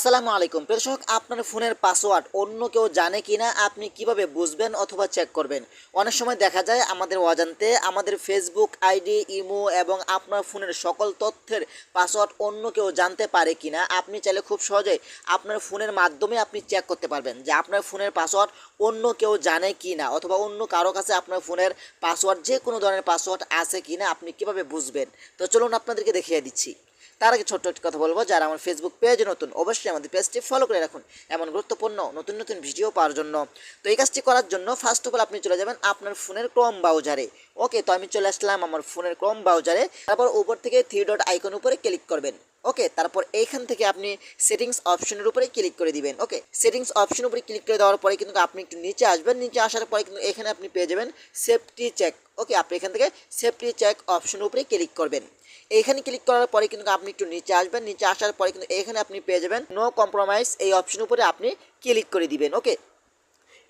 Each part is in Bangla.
আসসালামু আলাইকুম। দর্শক, আপনার ফোনের পাসওয়ার্ড অন্য কেউ জানে কিনা, আপনি কীভাবে বুঝবেন অথবা চেক করবেন? অনেক সময় দেখা যায় আমাদের অজান্তে আমাদের ফেসবুক আইডি ইমো এবং আপনার ফোনের সকল তথ্যের পাসওয়ার্ড অন্য কেউ জানতে পারে কি না আপনি চাইলে খুব সহজেই আপনার ফোনের মাধ্যমে আপনি চেক করতে পারবেন যে আপনার ফোনের পাসওয়ার্ড অন্য কেউ জানে কি না অথবা অন্য কারও কাছে আপনার ফোনের পাসওয়ার্ড যে কোনো ধরনের পাসওয়ার্ড আছে কি না আপনি কীভাবে বুঝবেন? তো চলুন আপনাদেরকে দেখিয়ে দিচ্ছি। তার আগে ছোট্ট একটি কথা বলব। যারা আমার ফেসবুক পেজে নতুন, অবশ্যই আমাদের পেজটি ফলো করে রাখুন। এমন গুরুত্বপূর্ণ, নতুন নতুন ভিডিও পাওয়ার জন্য। তো এই কাজটি করার জন্য ফার্স্ট অফ অল আপনি চলে যাবেন আপনার ফোনের ক্রম ব্রাউজারে ওকে তো আমি চলে আসলাম আমার ফোনের ক্রম ব্রাউজারে তারপর উপর থেকে থ্রি ডট আইকন উপরে ক্লিক করবেন। ওকে তারপর এইখান থেকে আপনি সেটিংস অপশনের উপরে ক্লিক করে দিবেন ওকে সেটিংস অপশন উপরে ক্লিক করে দেওয়ার পরে কিন্তু আপনি একটু নিচে আসবেন, নিচে আসার পরে কিন্তু এখানে আপনি পেয়ে যাবেন সেফটি চেক ওকে আপনি এখান থেকে সেফটি চেক অপশন উপরে ক্লিক করবেন। এইখানে ক্লিক করার পরে কিন্তু আপনি একটু নিচে আসবেন, নিচে আসার পরে কিন্তু এখানে আপনি পেয়ে যাবেন নো কম্প্রোমাইজ এই অপশন উপরে আপনি ক্লিক করে দিবেন ওকে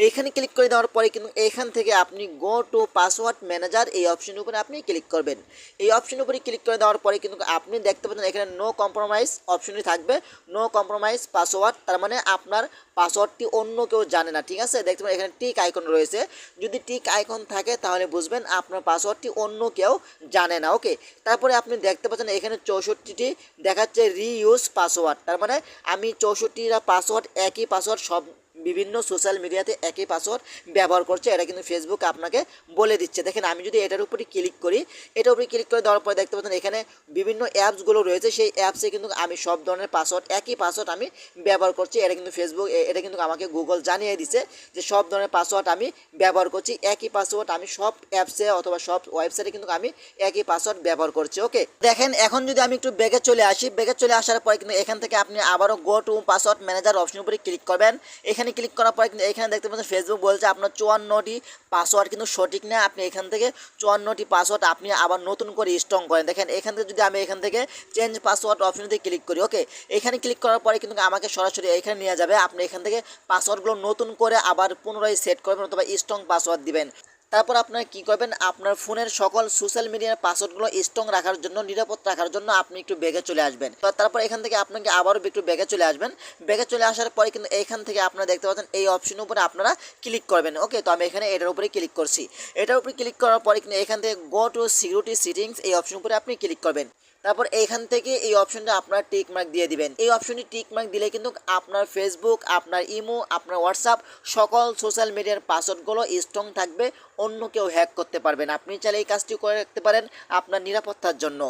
এইখানে ক্লিক করে দেওয়ার পরে কিন্তু এখান থেকে আপনি গো টু পাসওয়ার্ড ম্যানেজার এই অপশনের উপরে আপনি ক্লিক করবেন। এই অপশনের উপরে ক্লিক করে দেওয়ার পরে কিন্তু আপনি দেখতে পাচ্ছেন এখানে নো কম্প্রোমাইজ অপশনই থাকবে। নো কম্প্রোমাইজ পাসওয়ার্ড তার মানে আপনার পাসওয়ার্ডটি অন্য কেউ জানে না, ঠিক আছে? দেখতে পাবেন এখানে টিক আইকন রয়েছে। যদি টিক আইকন থাকে তাহলে বুঝবেন আপনার পাসওয়ার্ডটি অন্য কেউ জানে না ওকে তারপরে আপনি দেখতে পাচ্ছেন এখানে চৌষট্টিটি দেখাচ্ছে রিইউজ পাসওয়ার্ড তার মানে আমি চৌষট্টিটা পাসওয়ার্ড একই পাসওয়ার্ড সব বিভিন্ন সোশ্যাল মিডিয়াতে একই পাসওয়ার্ড ব্যবহার করছে এটা কিন্তু ফেসবুক আপনাকে বলে দিচ্ছে। দেখেন, আমি যদি এটার উপরে ক্লিক করি, এটার উপরে ক্লিক করে দেওয়ার পরে দেখতে পাচ্ছেন, এখানে বিভিন্ন অ্যাপসগুলো রয়েছে, সেই অ্যাপসে কিন্তু আমি সব ধরনের পাসওয়ার্ড একই পাসওয়ার্ড আমি ব্যবহার করছি। এটা কিন্তু ফেসবুক এটা কিন্তু আমাকে গুগল জানিয়ে দিচ্ছে যে সব ধরনের পাসওয়ার্ড আমি ব্যবহার করছি, একই পাসওয়ার্ড আমি সব অ্যাপসে অথবা সব ওয়েবসাইটে কিন্তু আমি একই পাসওয়ার্ড ব্যবহার করছি। ওকে? দেখেন, এখন যদি আমি একটু ব্যাগে চলে আসি ব্যাগে চলে আসার পরে কিন্তু এখান থেকে আপনি আবারও go to password manager option উপরে ক্লিক করবেন। এখানে ক্লিক করার পরে কিন্তু এখানে দেখতে পাচ্ছেন ফেসবুক বলছে আপনার চুয়ান্নটি পাসওয়ার্ড কিন্তু সঠিক না, আপনি এখান থেকে চুয়ান্নটি পাসওয়ার্ড আপনি আবার নতুন করে স্ট্রং করেন। দেখেন, এখান থেকে যদি আমি এখান থেকে চেঞ্জ পাসওয়ার্ড অপশনতে ক্লিক করি ওকে এখানে ক্লিক করার পরে কিন্তু আমাকে সরাসরি এখানে নিয়ে যাবে। আপনি এখান থেকে পাসওয়ার্ডগুলো নতুন করে আবার পুনরায় সেট করবেন অথবা স্ট্রং পাসওয়ার্ড দিবেন। তারপর আপনারা কী করবেন? আপনার ফোনের সকল সোশ্যাল মিডিয়ার পাসওয়ার্ডগুলো স্ট্রং রাখার জন্য, নিরাপদ রাখার জন্য আপনি একটু বেগে চলে আসবেন। তারপর এখান থেকে আপনাকে আবারও একটু বেগে চলে আসবেন। বেগে চলে আসার পরে কিন্তু এখান থেকে আপনারা দেখতে পাচ্ছেন এই অপশনের উপরে আপনারা ক্লিক করবেন। ওকে তো আমি এখানে এটার উপরে ক্লিক করছি। এটার উপরে ক্লিক করার পরে কিন্তু এখান থেকে গো টু সিকিউরিটি সিটিংস এই অপশন উপরে আপনি ক্লিক করবেন। তারপর এইখান থেকে এই অপশনটা আপনার টিক মার্ক দিয়ে দিবেন। এই অপশনটি টিক মার্ক দিলে কিন্তু আপনার ফেসবুক আপনার ইমো আপনার হোয়াটসঅ্যাপ সকল সোশ্যাল মিডিয়ার পাসওয়ার্ডগুলো স্ট্রং থাকবে। অন্য কেউ হ্যাক করতে পারবেন আপনি চাইলে এই কাজটি করে রাখতে পারেন আপনার নিরাপত্তার জন্য।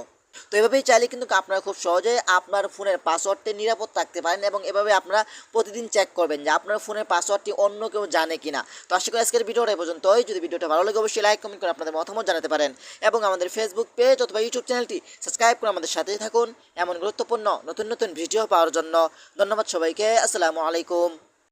তো এভাবেই চাইলে কিন্তু আপনারা খুব সহজে আপনার ফোনের পাসওয়ার্ডটি নিরাপদ রাখতে পারেন এবং এভাবে আপনারা প্রতিদিন চেক করবেন যে আপনার ফোনের পাসওয়ার্ডটি অন্য কেউ জানে কিনা। তো আশা করি আজকের ভিডিওটা এই পর্যন্তই। যদি ভিডিওটা ভালো লাগে অবশ্যই লাইক কমেন্ট করে আপনাদের মতামত জানাতে পারেন এবং আমাদের ফেসবুক পেজ অথবা ইউটিউব চ্যানেলটি সাবস্ক্রাইব করে আমাদের সাথেই থাকুন। এমন গুরুত্বপূর্ণ নতুন নতুন ভিডিও পাওয়ার জন্য ধন্যবাদ সবাইকে। আসসালামু আলাইকুম।